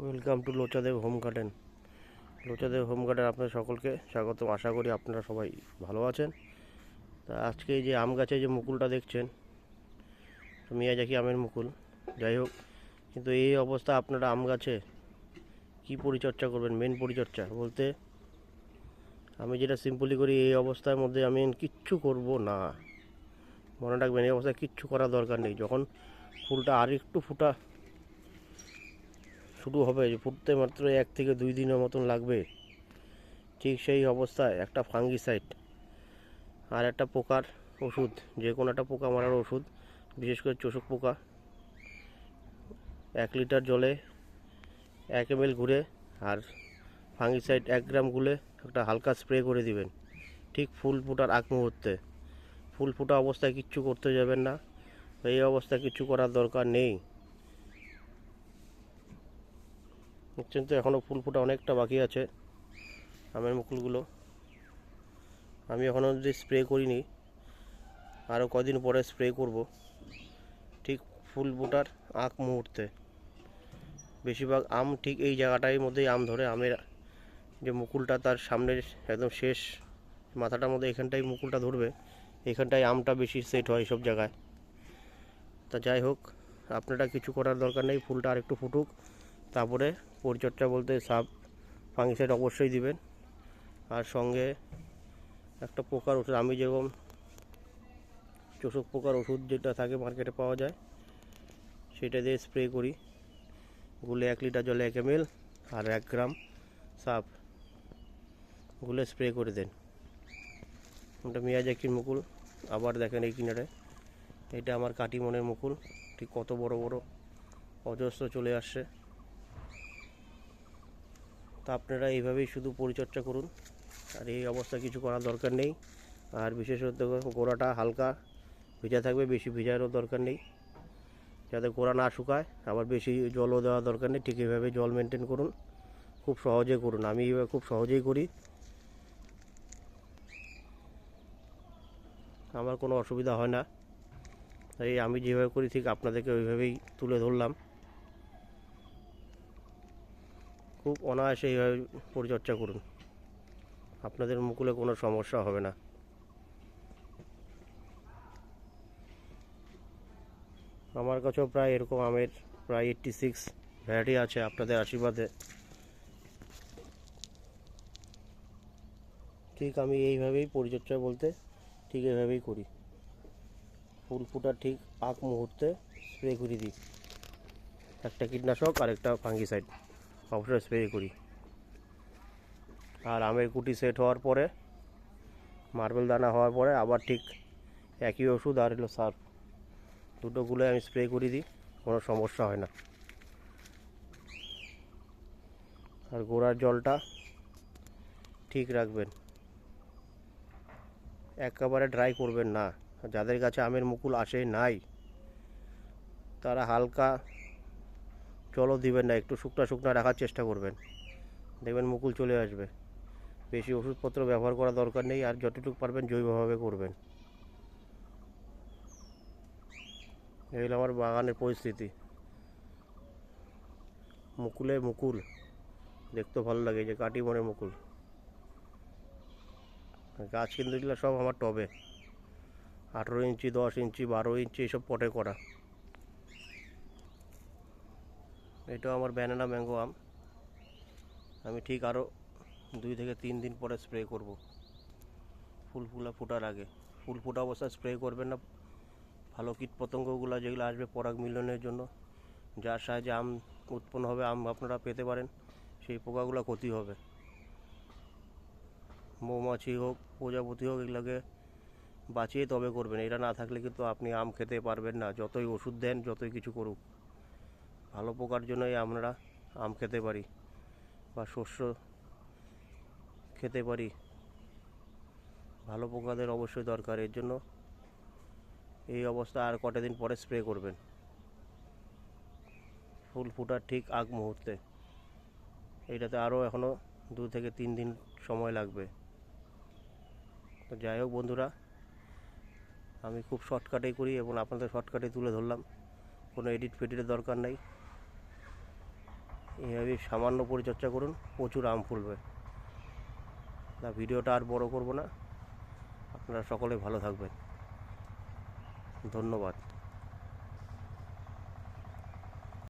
Welcome to Lochadev home garden Lochadev home garden আপনাদের সকলকে স্বাগত আশা করি আপনারা সবাই ভালো আছেন। তা আজকে যে আম গাছে যে মুকুলটা দেখছেন মিয়াজাকি আমের মুকুল। যাই হোক, কিন্তু এই অবস্থা আপনারা আম গাছে কী পরিচর্যা করবেন মেন পরিচর্যা? বলতে আমি যেটা সিম্পলি করি, এই অবস্থার মধ্যে আমি কিচ্ছু করব না। মনে রাখবেন, এই অবস্থায় কিচ্ছু করার দরকার নেই। যখন ফুলটা আর একটু ফুটা শুরু হবে ফুটতে মাত্র এক থেকে দুই দিনের মতন লাগবে। ঠিক সেই অবস্থায় একটা ফাঙ্গিসাইড আর একটা পোকার ওষুধ, যে কোনো একটা পোকা মারার ওষুধ, বিশেষ করে চোষক পোকা। এক লিটার জলে এক এম ঘুরে আর ফাঙ্গিসাইড এক গ্রাম গুলে একটা হালকা স্প্রে করে দিবেন। ঠিক ফুল ফোটার আগ মুহূর্তে। ফুল ফোটা অবস্থায় কিচ্ছু করতে যাবেন না। এই অবস্থায় কিছু করার দরকার নেই। দেখছেন তো এখনও ফুল ফোটা অনেকটা বাকি আছে, আমের মুকুলগুলো। আমি এখনও যদি স্প্রে করিনি আরও কদিন পরে স্প্রে করব। ঠিক ফুল ফোটার আঁক মুহূর্তে। বেশিরভাগ আম ঠিক এই জায়গাটার মধ্যেই আম ধরে, আমের যে মুকুলটা তার সামনের একদম শেষ মাথাটার মধ্যে এখানটাই মুকুলটা ধরবে এখানটায় আমটা বেশি সেট হয় সব জায়গায়। তা যাই হোক, আপনারা কিছু করার দরকার নেই, ফুলটা আর একটু ফুটুক। তারপরে পরিচর্যা বলতে সাব ফাঙ্গিসাইড অবশ্যই দিবেন। আর সঙ্গে একটা পোকার ওষুধ, আমি যেরকম চোষক পোকার ওষুধ যেটা থাকে মার্কেটে পাওয়া যায়, সেটা দিয়ে স্প্রে করি। গুলে এক লিটার জলে এক এম আর এক গ্রাম সাপ গুলে স্প্রে করে দেন। ওটা মিয়াজাকির মুকুল, আবার দেখেন এই কিনারে। এটা আমার কাটিমনের মুকুল, ঠিক কত বড় বড়, অজস্র চলে আসছে। তা আপনারা এইভাবেই শুধু পরিচর্যা করুন। আর এই অবস্থা কিছু করার দরকার নেই। আর বিশেষত গোড়াটা হালকা, ভিজা থাকবে, বেশি ভিজারও দরকার নেই। যাতে গোড়া না শুকায়, আবার বেশি জলও দেওয়া দরকার নেই। ঠিক এইভাবে জল মেনটেন করুন। খুব সহজে করুন। আমি এইভাবে খুব সহজেই করি। আমার কোনো অসুবিধা হয় না। তাই আমি যেভাবে করি, ঠিক আপনাদেরকে ওইভাবেই তুলে ধরলাম। খুব অনায়াসে এইভাবে পরিচর্যা করুন। আপনাদের মুকুলে কোনো সমস্যা হবে না। আমার কাছেও প্রায় এরকম আমের প্রায় এইট্টি সিক্স ভ্যারাইটি আছে, আপনাদের আশীর্বাদে। ঠিক আমি এইভাবেই পরিচর্যা বলতে ঠিক এইভাবেই করি। ফুল ফুটার ঠিক আগ মুহূর্তে স্প্রে করে দিই। একটা কীটনাশক আর একটা ফাঙ্গিসাইড অবশ্যই স্প্রে করি। আর আমের কুটি সেট হওয়ার পরে, মার্বেল দানা হওয়ার পরে আবার ঠিক একই ওষুধ আর হলো সার্ফ দুটো গুলে আমি স্প্রে করে দিই, কোনো সমস্যা হয় না। আর গোড়ার জলটা ঠিক রাখবেন। একেবারে ড্রাই করবেন না। যাদের কাছে আমের মুকুল আসে নাই, তারা হালকা জলও দিবেন না, একটু শুকনা শুকনা রাখার চেষ্টা করবেন। দেখবেন মুকুল চলে আসবে। বেশি ওষুধপত্র ব্যবহার করা দরকার নেই, আর যতটুকু পারবেন জৈবভাবে করবেন। এই আমার বাগানের পরিস্থিতি। মুকুলে মুকুল দেখতেও ভালো লাগে যে কাটি মনে মুকুল। গাছ কিন্তু এগুলো সব আমার টবে। আঠেরো ইঞ্চি, দশ ইঞ্চি, বারো ইঞ্চি, এসব পটে করা। এটা আমার ব্যানানা ম্যাঙ্গো আম। আমি ঠিক আরও দুই থেকে তিন দিন পরে স্প্রে করব। ফুল ফুলা ফোটার আগে। ফুল ফোটা অবস্থায় স্প্রে করবেন না। ভালো কীট পতঙ্গগুলো যেগুলো আসবে পরাগ মিলনের জন্য, যার সাহায্যে আম উৎপন্ন হবে, আম আপনারা পেতে পারেন। সেই পোকাগুলো ক্ষতি হবে। মৌমাছি হোক, প্রজাপতি হোক, এগুলোকে বাঁচিয়ে তবে করবেন। এটা না থাকলে কিন্তু আপনি আম খেতে পারবেন না। যতই ওষুধ দেন, যতই কিছু করুক। ভালো পোকার জন্যই আমরা আম খেতে পারি বা শস্য খেতে পারি। ভালো পোকাদের অবশ্যই দরকার, এর জন্য এই অবস্থা আর কটা দিন পরে স্প্রে করবেন। ফুল ফুটার ঠিক আগ মুহূর্তে। এইটাতে আরও এখনও দু থেকে তিন দিন সময় লাগবে। তো যাই হোক বন্ধুরা, আমি খুব শর্টকাটেই করি এবং আপনাদের শর্টকাটে তুলে ধরলাম। কোনো এডিট ফেডিটের দরকার নাই। এইভাবে সামান্য পরিচর্যা করুন, প্রচুর আম ফুলবে। না ভিডিওটা আর বড় করব না। আপনারা সকলে ভালো থাকবেন। ধন্যবাদ।